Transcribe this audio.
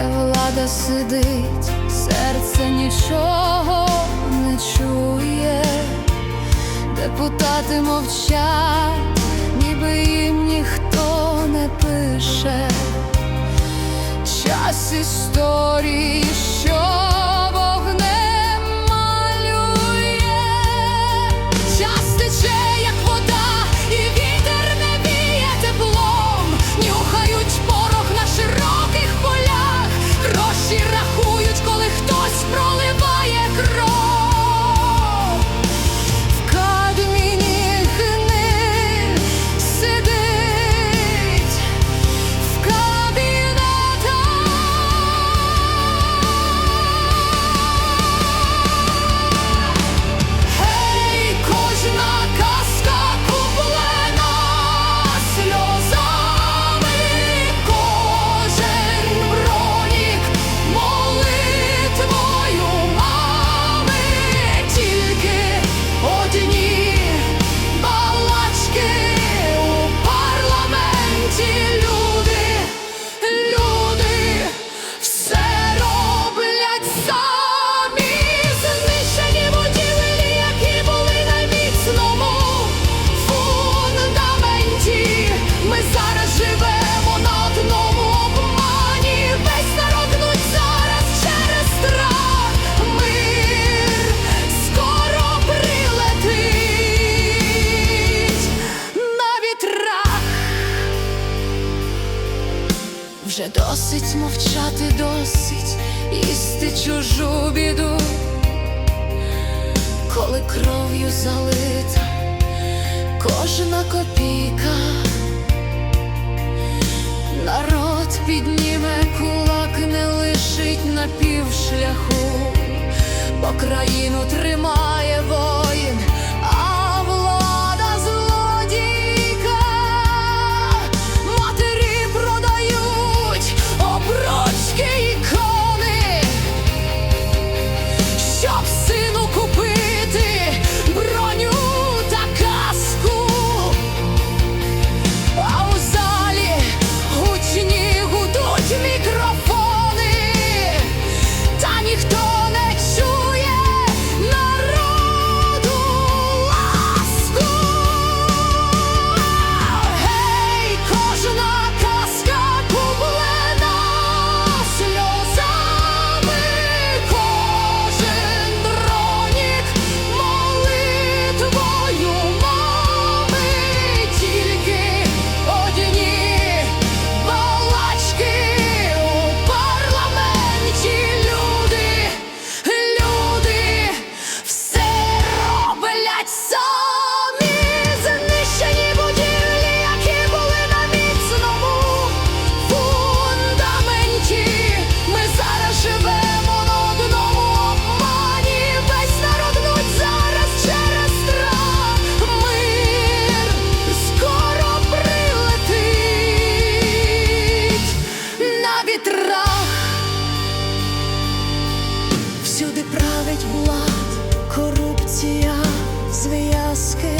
та сидить, серце нічого не чує, депутати мовчать, ніби їм ніхто не пише. Час історії, Вже досить мовчати, досить їсти чужу біду, коли кров'ю залита кожна копійка, народ підніме кулак, не лишить на півшляху, бо країну тримає воїн, всюди править влад, корупція зв'язки.